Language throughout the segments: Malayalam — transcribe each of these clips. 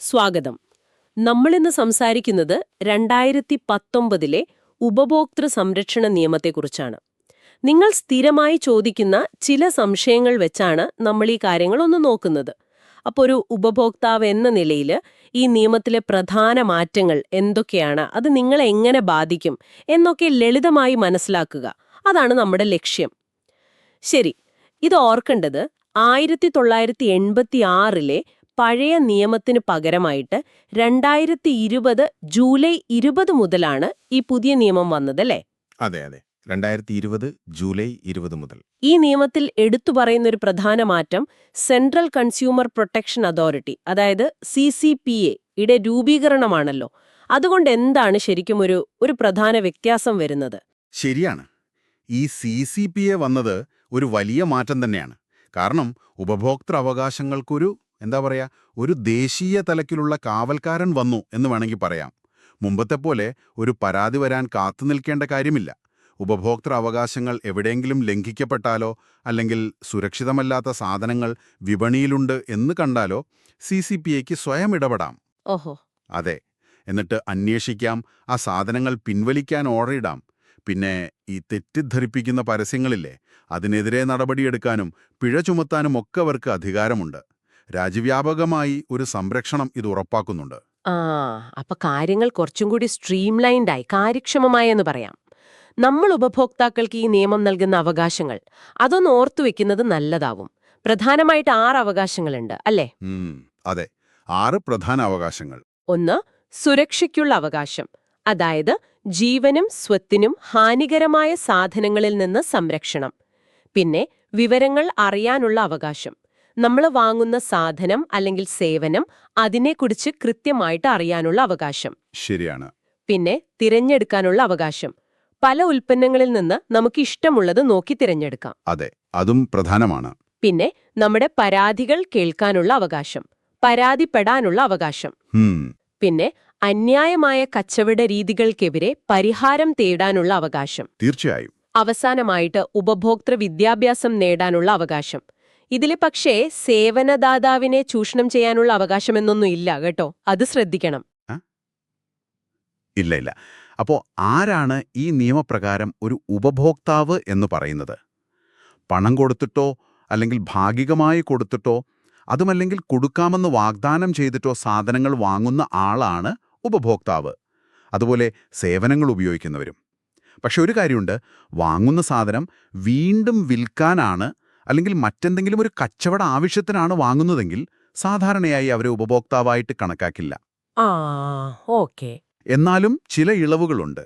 സ്വാഗതം. നമ്മളിന്ന് സംസാരിക്കുന്നത് രണ്ടായിരത്തി പത്തൊമ്പതിലെ ഉപഭോക്തൃ സംരക്ഷണ നിയമത്തെക്കുറിച്ചാണ്. നിങ്ങൾ സ്ഥിരമായി ചോദിക്കുന്ന ചില സംശയങ്ങൾ വെച്ചാണ് നമ്മൾ ഈ കാര്യങ്ങൾ ഒന്ന് നോക്കുന്നത്. അപ്പോൾ ഒരു ഉപഭോക്താവ് എന്ന നിലയിൽ ഈ നിയമത്തിലെ പ്രധാന മാറ്റങ്ങൾ എന്തൊക്കെയാണ് അത് നിങ്ങളെ എങ്ങനെ ബാധിക്കും എന്നൊക്കെ ലളിതമായി മനസ്സിലാക്കുക. അതാണ് നമ്മുടെ ലക്ഷ്യം. ശരി ഇത് ഓർക്കേണ്ടത് ആയിരത്തി തൊള്ളായിരത്തി എൺപത്തി ആറിലെ പഴയ നിയമത്തിന് പകരമായിട്ട് രണ്ടായിരത്തി ഇരുപത് ജൂലൈ ഇരുപത് മുതലാണ് ഈ പുതിയ നിയമം വന്നതല്ലേ അതെ അതെ. രണ്ടായിരത്തി ഇരുപത് ജൂലൈ ഇരുപത് മുതൽ. ഈ നിയമത്തിൽ എടുത്തു പറയുന്ന ഒരു പ്രധാന മാറ്റം സെൻട്രൽ കൺസ്യൂമർ പ്രൊട്ടക്ഷൻ അതോറിറ്റി അതായത് സി സി പി എ യുടെ രൂപീകരണമാണല്ലോ. അതുകൊണ്ട് എന്താണ് ശരിക്കും ഒരു ഒരു പ്രധാന വ്യത്യാസം വരുന്നത്? ശരിയാണ്. ഈ സി സി പി എ വന്നത് ഒരു വലിയ മാറ്റം തന്നെയാണ്. കാരണം ഉപഭോക്തൃ അവകാശങ്ങൾക്കൊരു എന്താ പറയുക ഒരു ദേശീയ തലത്തിലുള്ള കാവൽക്കാരൻ വന്നു എന്ന് വേണമെങ്കിൽ പറയാം. മുമ്പത്തെ പോലെ ഒരു പരാതി വരാൻ കാത്തു നിൽക്കേണ്ട കാര്യമില്ല. ഉപഭോക്തൃ അവകാശങ്ങൾ എവിടെയെങ്കിലും ലംഘിക്കപ്പെട്ടാലോ അല്ലെങ്കിൽ സുരക്ഷിതമല്ലാത്ത സാധനങ്ങൾ വിപണിയിലുണ്ട് എന്ന് കണ്ടാലോ സി സി പി എക്ക് സ്വയം ഇടപെടാം. ഓഹോ. അതെ. എന്നിട്ട് അന്വേഷിക്കാം ആ സാധനങ്ങൾ പിൻവലിക്കാൻ ഓർഡർ ഇടാം. പിന്നെ ഈ തെറ്റിദ്ധരിപ്പിക്കുന്ന പരസ്യങ്ങളില്ലേ അതിനെതിരെ നടപടിയെടുക്കാനും പിഴ ചുമത്താനും ഒക്കെ അവർക്ക് അധികാരമുണ്ട്. രാജ്യവ്യാപകമായി ഒരു സംരക്ഷണം ഇത് ഉറപ്പാക്കുന്നുണ്ട്. ആ അപ്പൊ കാര്യങ്ങൾ കുറച്ചും കൂടി സ്ട്രീംലൈൻഡായി കാര്യക്ഷമമായി എന്ന് പറയാം. നമ്മൾ ഉപഭോക്താക്കൾക്ക് ഈ നിയമം നൽകുന്ന അവകാശങ്ങൾ അതൊന്ന് ഓർത്തു വെക്കുന്നത് നല്ലതാവും. പ്രധാനമായിട്ട് ആറ് അവകാശങ്ങളുണ്ട് അല്ലേ? അതെ. ആറ് പ്രധാന അവകാശങ്ങൾ. ഒന്ന് സുരക്ഷയ്ക്കുള്ള അവകാശം. അതായത് ജീവനും സ്വത്തിനും ഹാനികരമായ സാധനങ്ങളിൽ നിന്ന് സംരക്ഷണം. പിന്നെ വിവരങ്ങൾ അറിയാനുള്ള അവകാശം. നമ്മൾ വാങ്ങുന്ന സാധനം അല്ലെങ്കിൽ സേവനം അതിനെക്കുറിച്ച് കൃത്യമായിട്ട് അറിയാനുള്ള അവകാശം. ശരിയാണ്. പിന്നെ തിരഞ്ഞെടുക്കാനുള്ള അവകാശം. പല ഉൽപ്പന്നങ്ങളിൽ നിന്ന് നമുക്ക് ഇഷ്ടമുള്ളത് നോക്കി തിരഞ്ഞെടുക്കാം. അതെ അതും പ്രധാനമാണ്. പിന്നെ നമ്മുടെ പരാതികൾ കേൾക്കാനുള്ള അവകാശം പരാതിപ്പെടാനുള്ള അവകാശം. പിന്നെ അന്യായമായ കച്ചവട രീതികൾക്കെതിരെ പരിഹാരം തേടാനുള്ള അവകാശം. തീർച്ചയായും. അവസാനമായിട്ട് ഉപഭോക്തൃ വിദ്യാഭ്യാസം നേടാനുള്ള അവകാശം. ഇതിൽ പക്ഷേ സേവനദാതാവിനെ ചൂഷണം ചെയ്യാനുള്ള അവകാശമെന്നൊന്നും ഇല്ല കേട്ടോ. അത് ശ്രദ്ധിക്കണം. ഇല്ല ഇല്ല. അപ്പോ ആരാണ് ഈ നിയമപ്രകാരം ഒരു ഉപഭോക്താവ് എന്ന് പറയുന്നത്? പണം കൊടുത്തിട്ടോ അല്ലെങ്കിൽ ഭാഗികമായി കൊടുത്തിട്ടോ അതുമല്ലെങ്കിൽ കൊടുക്കാമെന്ന് വാഗ്ദാനം ചെയ്തിട്ടോ സാധനങ്ങൾ വാങ്ങുന്ന ആളാണ് ഉപഭോക്താവ്. അതുപോലെ സേവനങ്ങൾ ഉപയോഗിക്കുന്നവരും. പക്ഷെ ഒരു കാര്യമുണ്ട്. വാങ്ങുന്ന സാധനം വീണ്ടും വിൽക്കാനാണ് അല്ലെങ്കിൽ മറ്റെന്തെങ്കിലും ഒരു കച്ചവട ആവശ്യത്തിനാണ് വാങ്ങുന്നതെങ്കിൽ സാധാരണയായി അവരെ ഉപഭോക്താവായിട്ട് കണക്കാക്കില്ല. ആ ഓക്കെ. എന്നാലും ചില ഇളവുകളുണ്ട്.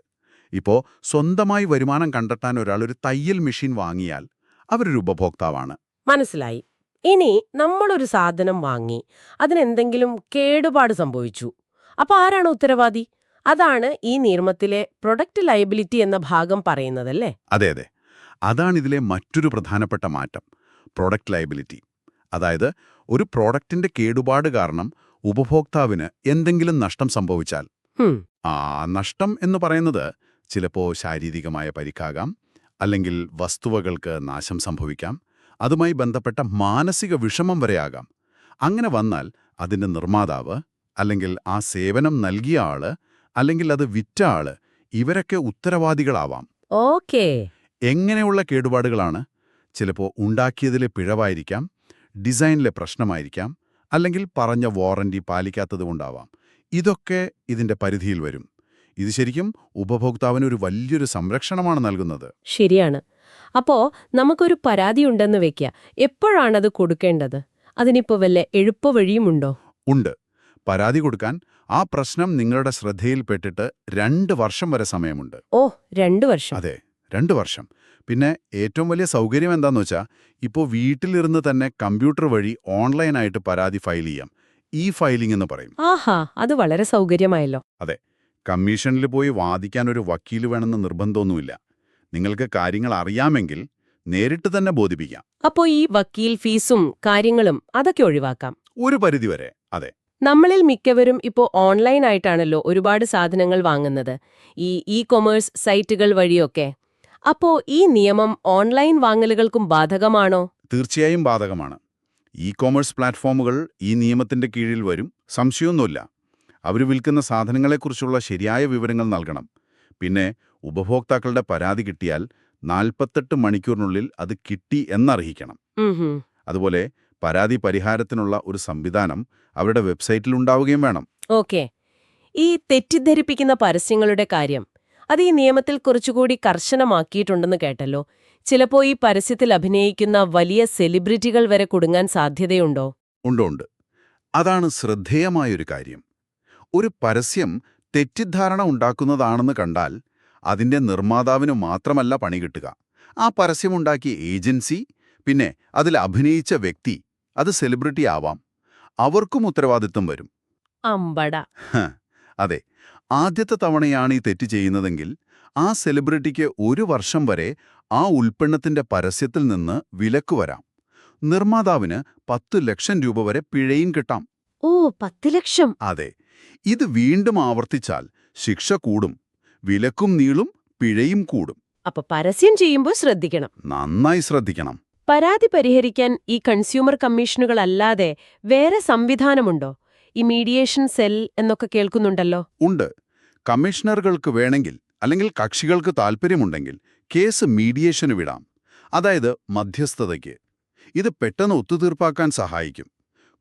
ഇപ്പോ സ്വന്തമായി വരുമാനം കണ്ടെത്താൻ ഒരാൾ ഒരു തയ്യൽ മെഷീൻ വാങ്ങിയാൽ അവരൊരു ഉപഭോക്താവാണ്. മനസ്സിലായി. ഇനി നമ്മളൊരു സാധനം വാങ്ങി അതിനെന്തെങ്കിലും കേടുപാട് സംഭവിച്ചു. അപ്പൊ ആരാണ് ഉത്തരവാദി? അതാണ് ഈ നിയമത്തിലെ പ്രൊഡക്റ്റ് ലയബിലിറ്റി എന്ന ഭാഗം പറയുന്നതല്ലേ? അതെ അതെ. അതാണ് ഇതിലെ മറ്റൊരു പ്രധാനപ്പെട്ട മാറ്റം പ്രോഡക്റ്റ് ലയബിലിറ്റി അതായത് ഒരു പ്രോഡക്റ്റിന്റെ കേടുപാട് കാരണം ഉപഭോക്താവിന് എന്തെങ്കിലും നഷ്ടം സംഭവിച്ചാൽ. ആ നഷ്ടം എന്ന് പറയുന്നത് ചിലപ്പോൾ ശാരീരികമായ പരിക്കാകാം അല്ലെങ്കിൽ വസ്തുവകൾക്ക് നാശം സംഭവിക്കാം അതുമായി ബന്ധപ്പെട്ട മാനസിക വിഷമം വരെയാകാം അങ്ങനെ വന്നാൽ അതിന്റെ നിർമ്മാതാവ് അല്ലെങ്കിൽ ആ സേവനം നൽകിയ ആൾ അല്ലെങ്കിൽ അത് വിറ്റ ആൾ ഇവരൊക്കെ ഉത്തരവാദികളാവാം. ഓക്കേ. എങ്ങനെയുള്ള കേടുപാടുകളാണ് ചിലപ്പോൾ ഉണ്ടാക്കിയതിലെ പിഴവായിരിക്കാം ഡിസൈനിലെ പ്രശ്നമായിരിക്കാം അല്ലെങ്കിൽ പറഞ്ഞ വാറണ്ടി പാലിക്കാത്തതുകൊണ്ടാവാം ഇതൊക്കെ ഇതിന്റെ പരിധിയിൽ വരും. ഇത് ശരിക്കും ഉപഭോക്താവിന് ഒരു വലിയൊരു സംരക്ഷണമാണ് നൽകുന്നത്. ശരിയാണ്. അപ്പോ നമുക്കൊരു പരാതി ഉണ്ടെന്ന് വെക്കുക എപ്പോഴാണത് കൊടുക്കേണ്ടത്? അതിനിപ്പോ വല്ല എളുപ്പവഴിയുമുണ്ടോ ഉണ്ട്. പരാതി കൊടുക്കാൻ ആ പ്രശ്നം നിങ്ങളുടെ ശ്രദ്ധയിൽപ്പെട്ടിട്ട് രണ്ട് വർഷം വരെ സമയമുണ്ട്. ഓ രണ്ട് വർഷം. അതെ. രണ്ട് വർഷം. പിന്നെ ഏറ്റവും വലിയ സൗകര്യം എന്താണെന്ന് വെച്ചാൽ ഇപ്പോൾ വീട്ടിലിരുന്ന് തന്നെ കമ്പ്യൂട്ടർ വഴി ഓൺലൈനായിട്ട് പരാതി ഫയൽ ചെയ്യാം. ഇ ഫയലിംഗ് എന്ന് പറയും. ആഹാ അത് വളരെ സൗകര്യമായല്ലോ. അതെ. കമ്മീഷനിൽ പോയി വാദിക്കാൻ ഒരു വക്കീൽ വേണമെന്ന് നിർബന്ധമൊന്നുമില്ല. നിങ്ങൾക്ക് കാര്യങ്ങൾ അറിയാമെങ്കിൽ നേരിട്ട് തന്നെ ബോധിപ്പിക്കാം. അപ്പോ ഈ വക്കീൽ ഫീസും കാര്യങ്ങളും അതൊക്കെ ഒഴിവാക്കാം. ഒരു പരിധിവരെ അതെ. നമ്മളിൽ മിക്കവരും ഇപ്പോൾ ഓൺലൈനായിട്ടാണല്ലോ ഒരുപാട് സാധനങ്ങൾ വാങ്ങുന്നത്. ഈ ഇ കൊമേഴ്സ് സൈറ്റുകൾ വഴിയൊക്കെ. അപ്പോ ഈ നിയമം ഓൺലൈൻ വാങ്ങലുകൾക്കും ബാധകമാണോ? തീർച്ചയായും ബാധകമാണ്. ഇ കോമേഴ്സ് പ്ലാറ്റ്ഫോമുകൾ ഈ നിയമത്തിന്റെ കീഴിൽ വരും. സംശയമൊന്നുമില്ല. അവർ വിൽക്കുന്ന സാധനങ്ങളെക്കുറിച്ചുള്ള ശരിയായ വിവരങ്ങൾ നൽകണം. പിന്നെ ഉപഭോക്താക്കളുടെ പരാതി കിട്ടിയാൽ നാൽപ്പത്തെട്ട് മണിക്കൂറിനുള്ളിൽ അത് കിട്ടി എന്നറിയിക്കണം അതുപോലെ പരാതി പരിഹാരത്തിനുള്ള ഒരു സംവിധാനം അവരുടെ വെബ്സൈറ്റിൽ ഉണ്ടാവുകയും വേണം. ഓക്കെ. ഈ തെറ്റിദ്ധരിപ്പിക്കുന്ന പരസ്യങ്ങളുടെ കാര്യം അത് ഈ നിയമത്തിൽ കുറച്ചുകൂടി കർശനമാക്കിയിട്ടുണ്ടെന്ന് കേട്ടല്ലോ. ചിലപ്പോ ഈ പരസ്യത്തിൽ അഭിനയിക്കുന്ന വലിയ സെലിബ്രിറ്റികൾ വരെ കുടുങ്ങാൻ സാധ്യതയുണ്ടോ? ഉണ്ടോ ഉണ്ട്. അതാണ് ശ്രദ്ധേയമായൊരു കാര്യം. ഒരു പരസ്യം തെറ്റിദ്ധാരണ ഉണ്ടാക്കുന്നതാണെന്ന് കണ്ടാൽ അതിന്റെ നിർമ്മാതാവിനു മാത്രമല്ല പണി കിട്ടുക. ആ പരസ്യമുണ്ടാക്കിയ ഏജൻസി പിന്നെ അതിൽ അഭിനയിച്ച വ്യക്തി അത് സെലിബ്രിറ്റി ആവാം. അവർക്കും ഉത്തരവാദിത്വം വരും. അമ്പട. അതെ. ആദ്യത്തെ തവണയാണ് ഈ തെറ്റ് ചെയ്യുന്നതെങ്കിൽ ആ സെലിബ്രിറ്റിക്ക് ഒരു വർഷം വരെ ആ ഉൽപ്പന്നത്തിന്റെ പരസ്യത്തിൽ നിന്ന് വിലക്ക് വരാം. നിർമ്മാതാവിന് പത്തു ലക്ഷം രൂപ വരെ പിഴയും കിട്ടാം. ഓ പത്ത് ലക്ഷം. അതെ. ഇത് വീണ്ടും ആവർത്തിച്ചാൽ ശിക്ഷ കൂടും വിലക്കും നീളും പിഴയും കൂടും. അപ്പൊ പരസ്യം ചെയ്യുമ്പോൾ ശ്രദ്ധിക്കണം. നന്നായി ശ്രദ്ധിക്കണം. പരാതി പരിഹരിക്കാൻ ഈ കൺസ്യൂമർ കമ്മീഷനുകളല്ലാതെ വേറെ സംവിധാനമുണ്ടോ? ഈ മീഡിയേഷൻ സെൽ എന്നൊക്കെ കേൾക്കുന്നുണ്ടല്ലോ? ഉണ്ട്. കമ്മീഷണറുകൾക്ക് വേണമെങ്കിൽ അല്ലെങ്കിൽ കക്ഷികൾക്ക് താൽപ്പര്യമുണ്ടെങ്കിൽ കേസ് മീഡിയേഷന് വിടാം. അതായത് മധ്യസ്ഥതയ്ക്ക്. ഇത് പെട്ടെന്ന് ഒത്തുതീർപ്പാക്കാൻ സഹായിക്കും.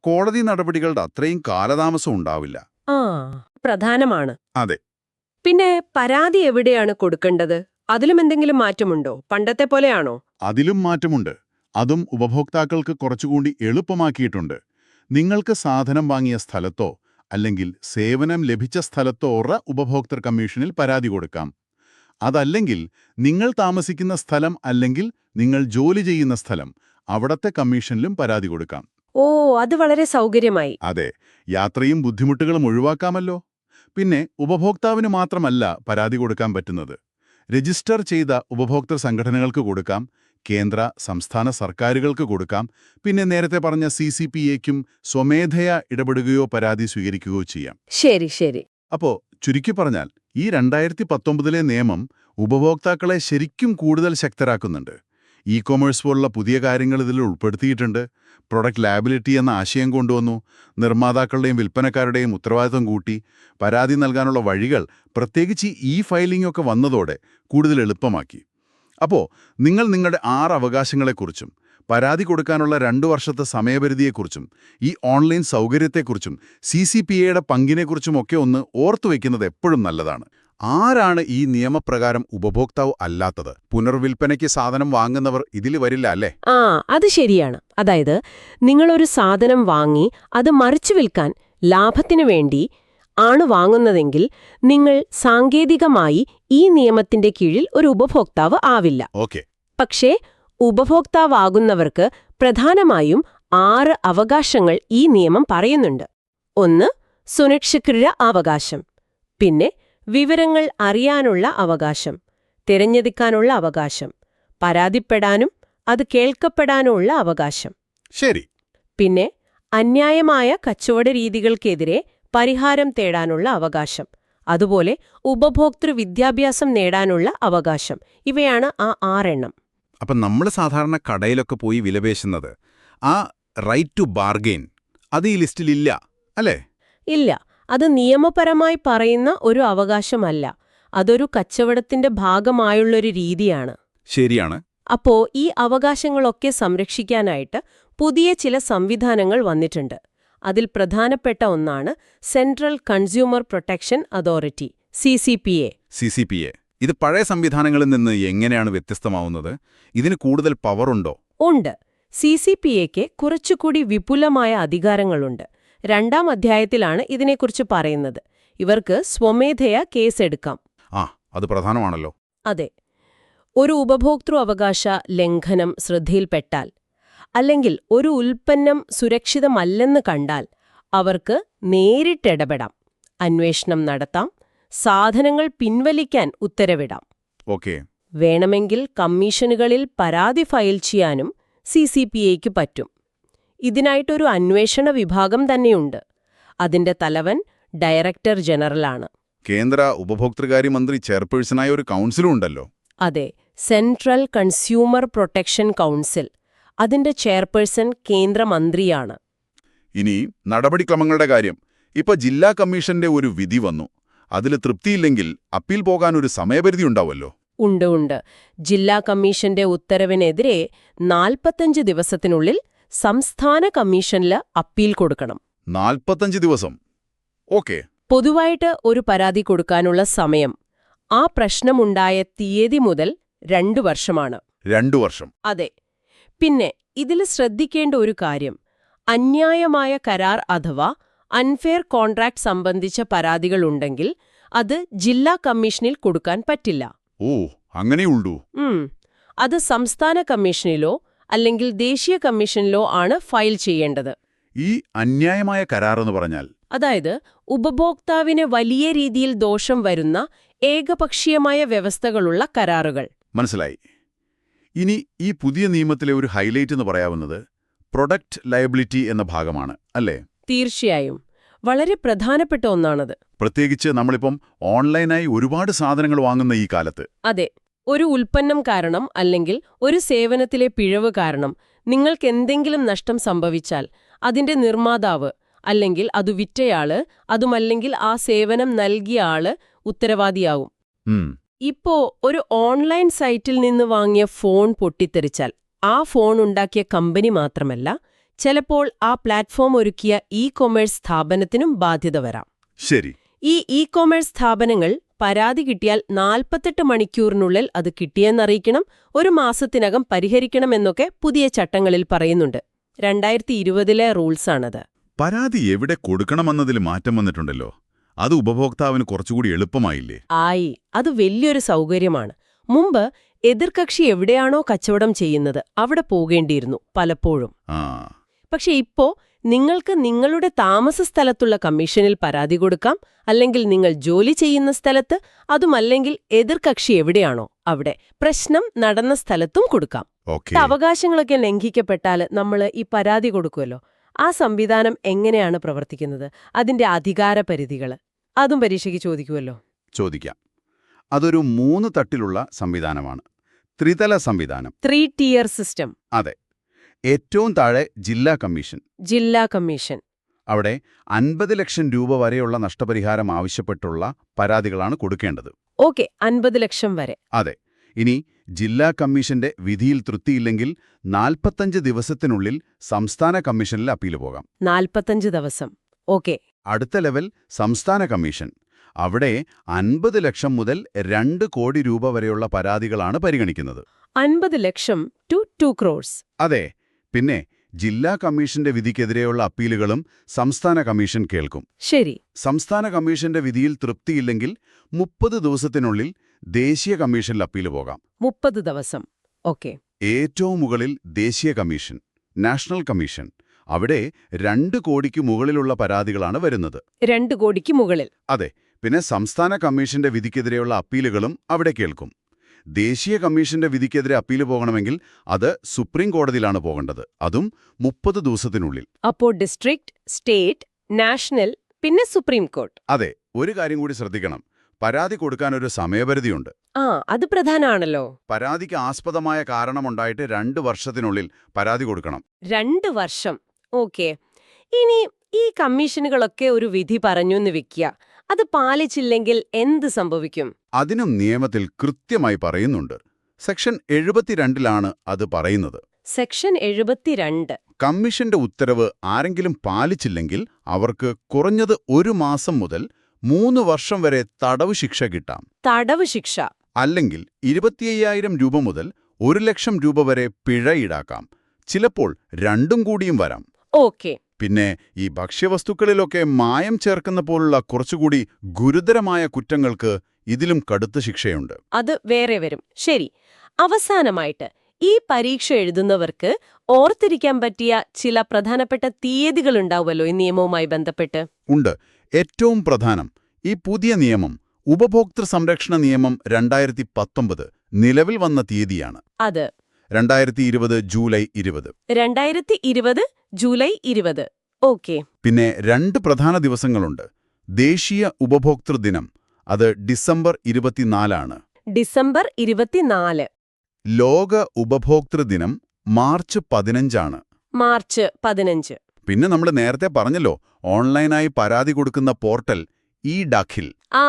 കോടതി നടപടികളുടെ അത്രയും കാലതാമസം ഉണ്ടാവില്ല. ആ പ്രധാനമാണ്. അതെ. പിന്നെ പരാതി എവിടെയാണ് കൊടുക്കേണ്ടത്? അതിലും എന്തെങ്കിലും മാറ്റമുണ്ടോ? പണ്ടത്തെ പോലെയാണോ? അതിലും മാറ്റമുണ്ട്. അതും ഉപഭോക്താക്കൾക്ക് കുറച്ചുകൂടി എളുപ്പമാക്കിയിട്ടുണ്ട്. നിങ്ങൾക്ക് സാധനം വാങ്ങിയ സ്ഥലത്തോ അല്ലെങ്കിൽ സേവനം ലഭിച്ച സ്ഥലത്തോ ഉറ ഉപഭോക്തൃ കമ്മീഷനിൽ പരാതി കൊടുക്കാം. അതല്ലെങ്കിൽ നിങ്ങൾ താമസിക്കുന്ന സ്ഥലം അല്ലെങ്കിൽ നിങ്ങൾ ജോലി ചെയ്യുന്ന സ്ഥലം അവിടത്തെ കമ്മീഷനിലും പരാതി കൊടുക്കാം. ഓ അത് വളരെ സൗകര്യമായി. അതെ യാത്രയും ബുദ്ധിമുട്ടുകളും ഒഴിവാക്കാമല്ലോ. പിന്നെ ഉപഭോക്താവിന് മാത്രമല്ല പരാതി കൊടുക്കാൻ പറ്റുന്നത്. രജിസ്റ്റർ ചെയ്ത ഉപഭോക്തൃ സംഘടനകൾക്ക് കൊടുക്കാം. കേന്ദ്ര സംസ്ഥാന സർക്കാരുകൾക്ക് കൊടുക്കാം. പിന്നെ നേരത്തെ പറഞ്ഞ സി സി പി എക്കും സ്വമേധയാ ഇടപെടുകയോ പരാതി സ്വീകരിക്കുകയോ ചെയ്യാം. ശരി ശരി. അപ്പോ ചുരുക്കി പറഞ്ഞാൽ ഈ രണ്ടായിരത്തി പത്തൊമ്പതിലെ നിയമം ഉപഭോക്താക്കളെ ശരിക്കും കൂടുതൽ ശക്തരാക്കുന്നുണ്ട്. ഇ കൊമേഴ്സ് പോലുള്ള പുതിയ കാര്യങ്ങൾ ഇതിൽ ഉൾപ്പെടുത്തിയിട്ടുണ്ട്. പ്രൊഡക്റ്റ് ലാബിലിറ്റി എന്ന ആശയം കൊണ്ടുവന്നു. നിർമ്മാതാക്കളുടെയും വിൽപ്പനക്കാരുടെയും ഉത്തരവാദിത്വം കൂട്ടി. പരാതി നൽകാനുള്ള വഴികൾ പ്രത്യേകിച്ച് ഈ ഫയലിംഗ് ഒക്കെ വന്നതോടെ കൂടുതൽ എളുപ്പമാക്കി. അപ്പോൾ നിങ്ങൾ നിങ്ങളുടെ ആറ് അവകാശങ്ങളെക്കുറിച്ചും പരാതി കൊടുക്കാനുള്ള രണ്ടു വർഷത്തെ സമയപരിധിയെക്കുറിച്ചും ഈ ഓൺലൈൻ സൗകര്യത്തെക്കുറിച്ചും സി സി പി എയുടെ പങ്കിനെക്കുറിച്ചുമൊക്കെ ഒന്ന് ഓർത്തുവെക്കുന്നത് എപ്പോഴും നല്ലതാണ്. ആരാണ് ഈ നിയമപ്രകാരം ഉപഭോക്താവ് അല്ലാത്തത്? പുനർവിൽപ്പനയ്ക്ക് സാധനം വാങ്ങുന്നവർ ഇതിൽ വരില്ല അല്ലേ? ആ അത് ശരിയാണ്. അതായത് നിങ്ങളൊരു സാധനം വാങ്ങി അത് മറിച്ചു വിൽക്കാൻ ലാഭത്തിനു വേണ്ടി ആണ് വാങ്ങുന്നതെങ്കിൽ നിങ്ങൾ സാങ്കേതികമായി ഈ നിയമത്തിന്റെ കീഴിൽ ഒരു ഉപഭോക്താവ് ആവില്ല. ഓക്കെ. പക്ഷേ ഉപഭോക്താവാകുന്നവർക്ക് പ്രധാനമായും ആറ് അവകാശങ്ങൾ ഈ നിയമം പറയുന്നുണ്ട്. ഒന്ന് സുരക്ഷിത അവകാശം. പിന്നെ വിവരങ്ങൾ അറിയാനുള്ള അവകാശം തിരഞ്ഞെടുക്കാനുള്ള അവകാശം പരാതിപ്പെടാനും അത് കേൾക്കപ്പെടാനുമുള്ള അവകാശം. ശരി. പിന്നെ അന്യായമായ കച്ചവട രീതികൾക്കെതിരെ പരിഹാരം തേടാനുള്ള അവകാശം അതുപോലെ ഉപഭോക്തൃ വിദ്യാഭ്യാസം നേടാനുള്ള അവകാശം. ഇവയാണ് ആ ആറെണ്ണം. അപ്പം നമ്മൾ സാധാരണ കടയിലൊക്കെ പോയി വിലപേശുന്നത് ആ റൈറ്റ് ടു ബാർഗെയിൻ അത് ഈ ലിസ്റ്റിലില്ല അല്ലേ? ഇല്ല. അത് നിയമപരമായി പറയുന്ന ഒരു അവകാശമല്ല. അതൊരു കച്ചവടത്തിന്റെ ഭാഗമായുള്ളൊരു രീതിയാണ്. ശരിയാണ്. അപ്പോ ഈ അവകാശങ്ങളൊക്കെ സംരക്ഷിക്കാനായിട്ട് പുതിയ ചില സംവിധാനങ്ങൾ വന്നിട്ടുണ്ട്. അതിൽ പ്രധാനപ്പെട്ട ഒന്നാണ് Central Consumer Protection Authority C C P A. C C P A. ഇത് പഴയ സംവിധാനങ്ങളിൽ നിന്ന് എങ്ങനെയാണ് വ്യത്യസ്തമാവുന്നത്? ഇതിന് കൂടുതൽ പവറുണ്ടോ? ഉണ്ട്. സി സി പി എക്ക് കുറച്ചുകൂടി വിപുലമായ അധികാരങ്ങളുണ്ട്. രണ്ടാം അധ്യായത്തിലാണ് ഇതിനെക്കുറിച്ച് പറയുന്നത്. ഇവർക്ക് സ്വമേധയാ കേസെടുക്കാം. ആ അത് പ്രധാനമാണല്ലോ. അതെ. ഒരു ഉപഭോക്തൃ അവകാശ ലംഘനം ശ്രദ്ധയിൽപ്പെട്ടാൽ അല്ലെങ്കിൽ ഒരു ഉൽപ്പന്നം സുരക്ഷിതമല്ലെന്ന് കണ്ടാൽ അവർക്ക് നേരിട്ടിടപെടാം. അന്വേഷണം നടത്താം. സാധനങ്ങൾ പിൻവലിക്കാൻ ഉത്തരവിടാം. ഓക്കെ. വേണമെങ്കിൽ കമ്മീഷനുകളിൽ പരാതി ഫയൽ ചെയ്യാനും സി സി പി എക്ക് പറ്റും. ഇതിനായിട്ടൊരു അന്വേഷണ വിഭാഗം തന്നെയുണ്ട്. അതിന്റെ തലവൻ ഡയറക്ടർ ജനറലാണ്. കേന്ദ്ര ഉപഭോക്തൃകാര്യ മന്ത്രി ചെയർപേഴ്സണായ ഒരു കൗൺസിലും ഉണ്ടല്ലോ. അതെ സെൻട്രൽ കൺസ്യൂമർ പ്രൊട്ടക്ഷൻ കൗൺസിൽ. അതിന്റെ ചെയർപേഴ്സൺ കേന്ദ്രമന്ത്രിയാണ്. ഇനി നടപടിക്രമങ്ങളുടെ കാര്യം. ഇപ്പൊ ജില്ലാ കമ്മീഷന്റെ ഒരു വിധി വന്നു. അതിൽ തൃപ്തിയില്ലെങ്കിൽ അപ്പീൽ പോകാൻ ഒരു സമയപരിധി ഉണ്ടാവുമല്ലോ. ഉണ്ട് ഉണ്ട്. ജില്ലാ കമ്മീഷന്റെ ഉത്തരവിനെതിരെ നാൽപ്പത്തഞ്ച് ദിവസത്തിനുള്ളിൽ സംസ്ഥാന കമ്മീഷനിൽ അപ്പീൽ കൊടുക്കണം. നാൽപ്പത്തഞ്ച് ദിവസം. ഓക്കെ. പൊതുവായിട്ട് ഒരു പരാതി കൊടുക്കാനുള്ള സമയം. ആ പ്രശ്നമുണ്ടായ തീയതി മുതൽ രണ്ടു വർഷമാണ്. രണ്ടു വർഷം. അതെ. പിന്നെ ഇതിൽ ശ്രദ്ധിക്കേണ്ട ഒരു കാര്യം. അന്യായമായ കരാർ അഥവാ അൺഫെയർ കോൺട്രാക്ട് സംബന്ധിച്ച പരാതികളുണ്ടെങ്കിൽ അത് ജില്ലാ കമ്മീഷനിൽ കൊടുക്കാൻ പറ്റില്ല. ഓ അങ്ങനെയുള്ളൂ. അത് സംസ്ഥാന കമ്മീഷനിലോ അല്ലെങ്കിൽ ദേശീയ കമ്മീഷനിലോ ആണ് ഫയൽ ചെയ്യേണ്ടത്. ഈ അന്യായമായ കരാറെന്ന് പറഞ്ഞാൽ? അതായത് ഉപഭോക്താവിന് വലിയ രീതിയിൽ ദോഷം വരുന്ന ഏകപക്ഷീയമായ വ്യവസ്ഥകളുള്ള കരാറുകൾ. മനസ്സിലായി. ഇനി ഈ പുതിയ നിയമത്തിലെ ഒരു ഹൈലൈറ്റ് എന്ന് പറയാവുന്നത് പ്രൊഡക്റ്റ് ലയബിലിറ്റി എന്ന ഭാഗമാണ് അല്ലേ? തീർച്ചയായും. വളരെ പ്രധാനപ്പെട്ട ഒന്നാണത്. പ്രത്യേകിച്ച് നമ്മളിപ്പം ഓൺലൈനായി ഒരുപാട് സാധനങ്ങൾ വാങ്ങുന്ന ഈ കാലത്ത്. അതെ. ഒരു ഉൽപ്പന്നം കാരണം അല്ലെങ്കിൽ ഒരു സേവനത്തിലെ പിഴവ് കാരണം നിങ്ങൾക്ക് എന്തെങ്കിലും നഷ്ടം സംഭവിച്ചാൽ അതിന്റെ നിർമ്മാതാവ് അല്ലെങ്കിൽ അത് വിറ്റയാൾ അതുമല്ലെങ്കിൽ ആ സേവനം നൽകിയ ആൾ ഉത്തരവാദിയാവും. ഇപ്പോ ഒരു ഓൺലൈൻ സൈറ്റിൽ നിന്ന് വാങ്ങിയ ഫോൺ പൊട്ടിത്തെറിച്ചാൽ ആ ഫോൺ ഉണ്ടാക്കിയ കമ്പനി മാത്രമല്ല ചിലപ്പോൾ ആ പ്ലാറ്റ്ഫോം ഒരുക്കിയ ഇ കൊമേഴ്സ് സ്ഥാപനത്തിനും ബാധ്യത വരാം. ശരി. ഈ ഇ കൊമേഴ്സ് സ്ഥാപനങ്ങൾ പരാതി കിട്ടിയാൽ നാൽപ്പത്തെട്ട് മണിക്കൂറിനുള്ളിൽ അത് കിട്ടിയെന്നറിയിക്കണം ഒരു മാസത്തിനകം പരിഹരിക്കണമെന്നൊക്കെ പുതിയ ചട്ടങ്ങളിൽ പറയുന്നുണ്ട്. രണ്ടായിരത്തി ഇരുപതിലെ റൂൾസാണത്. പരാതി എവിടെ കൊടുക്കണമെന്നതിൽ മാറ്റം വന്നിട്ടുണ്ടല്ലോ. അത് ഉപഭോക്താവിന് കുറച്ചുകൂടി എളുപ്പമായില്ലേ? ആയി. അത് വലിയൊരു സൗകര്യമാണ്. മുമ്പ് എതിർകക്ഷി എവിടെയാണോ കച്ചവടം ചെയ്യുന്നത് അവിടെ പോകേണ്ടിയിരുന്നു പലപ്പോഴും. പക്ഷെ ഇപ്പോ നിങ്ങൾക്ക് നിങ്ങളുടെ താമസ സ്ഥലത്തുള്ള കമ്മീഷനിൽ പരാതി കൊടുക്കാം അല്ലെങ്കിൽ നിങ്ങൾ ജോലി ചെയ്യുന്ന സ്ഥലത്ത് അതുമല്ലെങ്കിൽ എതിർകക്ഷി എവിടെയാണോ അവിടെ പ്രശ്നം നടന്ന സ്ഥലത്തും കൊടുക്കാം. അവകാശങ്ങളൊക്കെ ലംഘിക്കപ്പെട്ടാൽ നമ്മൾ ഈ പരാതി കൊടുക്കുമല്ലോ ആ സംവിധാനം എങ്ങനെയാണ് പ്രവർത്തിക്കുന്നത്? അതിന്റെ അധികാര അധികാരപരിധികൾ അതും പരീക്ഷയ്ക്ക് ചോദിക്കുമല്ലോ ചോദിക്കാം. അതൊരു മൂന്ന് തട്ടിലുള്ള സംവിധാനമാണ്. ത്രിതല സംവിധാനം. Three tier system. അതെ. ഏറ്റവും താഴെ ജില്ലാ കമ്മീഷൻ. ജില്ലാ കമ്മീഷൻ. അവിടെ അൻപത് ലക്ഷം രൂപ വരെയുള്ള നഷ്ടപരിഹാരം ആവശ്യപ്പെട്ടുള്ള പരാതികളാണ് കൊടുക്കേണ്ടത്. ഓക്കെ അൻപത് ലക്ഷം വരെ. അതെ. ഇനി ജില്ലാ കമ്മീഷന്റെ വിധിയിൽ തൃപ്തിയില്ലെങ്കിൽ നാൽപ്പത്തഞ്ച് ദിവസത്തിനുള്ളിൽ സംസ്ഥാന കമ്മീഷനിൽ അപ്പീൽ പോകാം. നാൽപ്പത്തഞ്ച് ദിവസം. ഓക്കെ. അടുത്ത ലെവൽ സംസ്ഥാന കമ്മീഷൻ. അവിടെ അൻപത് ലക്ഷം മുതൽ രണ്ട് കോടി രൂപ വരെയുള്ള പരാതികളാണ് പരിഗണിക്കുന്നത്. അൻപത് ലക്ഷം ടു ടു ക്രോഡ്സ് അതെ. പിന്നെ ജില്ലാ കമ്മീഷന്റെ വിധിക്കെതിരെയുള്ള അപ്പീലുകളും സംസ്ഥാന കമ്മീഷൻ കേൾക്കും. ശരി. സംസ്ഥാന കമ്മീഷന്റെ വിധിയിൽ തൃപ്തിയില്ലെങ്കിൽ മുപ്പത് ദിവസത്തിനുള്ളിൽ ദേശീയ കമ്മീഷനിൽ അപ്പീൽ പോകാം. മുപ്പത് ദിവസം. ഓക്കെ. ഏറ്റവും മുകളിൽ ദേശീയ കമ്മീഷൻ നാഷണൽ കമ്മീഷൻ. അവിടെ രണ്ട് കോടിക്ക് മുകളിലുള്ള പരാതികളാണ് വരുന്നത്. രണ്ട് കോടിക്ക് മുകളിൽ. അതെ പിന്നെ സംസ്ഥാന കമ്മീഷന്റെ വിധിക്കെതിരെയുള്ള അപ്പീലുകളും അവിടെ കേൾക്കും. ദേശീയ കമ്മീഷന്റെ വിധിക്കെതിരെ അപ്പീൽ പോകണമെങ്കിൽ അത് സുപ്രീം കോടതിയിലാണ് പോകേണ്ടത്. അതും മുപ്പത് ദിവസത്തിനുള്ളിൽ. അപ്പോ ഡിസ്ട്രിക്ട് സ്റ്റേറ്റ് നാഷണൽ പിന്നെ സുപ്രീം കോർട്ട്. അതെ ഒരു കാര്യം കൂടി ശ്രദ്ധിക്കണം. പരാതി കൊടുക്കാൻ ഒരു സമയപരിധിയുണ്ട്. ആ അത് പ്രധാനമാണല്ലോ പരാതിക്ക് ആസ്പദമായ കാരണമുണ്ടായിട്ട് രണ്ട് വർഷത്തിനുള്ളിൽ പരാതി കൊടുക്കണം. രണ്ട് വർഷം. ഓക്കെ. ഇനി ഈ കമ്മീഷനുകളൊക്കെ ഒരു വിധി പറഞ്ഞു എന്ന് വെക്കുക അത് പാലിച്ചില്ലെങ്കിൽ എന്ത് സംഭവിക്കും? അതിനും നിയമത്തിൽ കൃത്യമായി പറയുന്നുണ്ട്. സെക്ഷൻ എഴുപത്തിരണ്ടിലാണ് അത് പറയുന്നത്. സെക്ഷൻ എഴുപത്തിരണ്ട്. കമ്മീഷന്റെ ഉത്തരവ് ആരെങ്കിലും പാലിച്ചില്ലെങ്കിൽ അവർക്ക് കുറഞ്ഞത് ഒരു മാസം മുതൽ മൂന്ന് വർഷം വരെ തടവ് ശിക്ഷ കിട്ടാം. തടവ് ശിക്ഷ. അല്ലെങ്കിൽ ഇരുപത്തിയ്യായിരം രൂപ മുതൽ ഒരു ലക്ഷം രൂപ വരെ പിഴ ഈടാക്കാം. ചിലപ്പോൾ രണ്ടും കൂടിയും വരാം. ഓക്കെ. പിന്നെ ഈ ഭക്ഷ്യവസ്തുക്കളിലൊക്കെ മായം ചേർക്കുന്ന പോലുള്ള കുറച്ചുകൂടി ഗുരുതരമായ കുറ്റങ്ങൾക്ക് ഇതിലും കടുത്ത ശിക്ഷയുണ്ട്. അത് വേറെ വരും. ശരി. അവസാനമായിട്ട് ഈ പരീക്ഷ എഴുതുന്നവർക്ക് ഓർത്തിരിക്കാൻ പറ്റിയ ചില പ്രധാനപ്പെട്ട തീയതികൾ ഉണ്ടാവുമല്ലോ ഈ നിയമവുമായി ബന്ധപ്പെട്ട്? ഉണ്ട്. ഏറ്റവും പ്രധാനം ഈ പുതിയ നിയമം ഉപഭോക്തൃ സംരക്ഷണ നിയമം രണ്ടായിരത്തി പത്തൊമ്പത് നിലവിൽ വന്ന തീയതിയാണ്. അത് രണ്ടായിരത്തി ഇരുപത് ജൂലൈ ഇരുപത്. രണ്ടായിരത്തി ഇരുപത് ജൂലൈ ഇരുപത്. ഓക്കെ. പിന്നെ രണ്ട് പ്രധാന ദിവസങ്ങളുണ്ട്. ദേശീയ ഉപഭോക്തൃ ദിനം. അത് ഡിസംബർ ഇരുപത്തിനാലാണ്. ഡിസംബർ ഇരുപത്തിനാല്. ലോക ഉപഭോക്തൃ ദിനം മാർച്ച് പതിനഞ്ചാണ്. മാർച്ച് പതിനഞ്ച്. പിന്നെ നമ്മൾ നേരത്തെ പറഞ്ഞല്ലോ ഓൺലൈനായി പരാതി കൊടുക്കുന്ന പോർട്ടൽ ഇ ഡാഖിൽ. ആ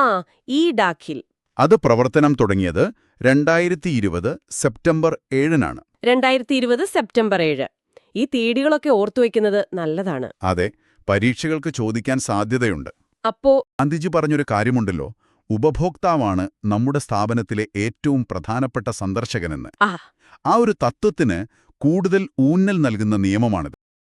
ഇ ഡാഖിൽ. അത് പ്രവർത്തനം തുടങ്ങിയത് രണ്ടായിരത്തി ഇരുപത് സെപ്റ്റംബർ ഏഴിനാണ്. രണ്ടായിരത്തി ഇരുപത് സെപ്റ്റംബർ ഏഴ്. ഈ തീയതികളൊക്കെ ഓർത്തുവെക്കുന്നത് നല്ലതാണ്. അതെ പരീക്ഷകൾക്ക് ചോദിക്കാൻ സാധ്യതയുണ്ട്. അപ്പോ ഗാന്ധിജി പറഞ്ഞൊരു കാര്യമുണ്ടല്ലോ ഉപഭോക്താവാണ് നമ്മുടെ സ്ഥാപനത്തിലെ ഏറ്റവും പ്രധാനപ്പെട്ട സന്ദർശകനെന്ന്. ആ ഒരു തത്വത്തിന് കൂടുതൽ ഊന്നൽ നൽകുന്ന നിയമമാണിത്.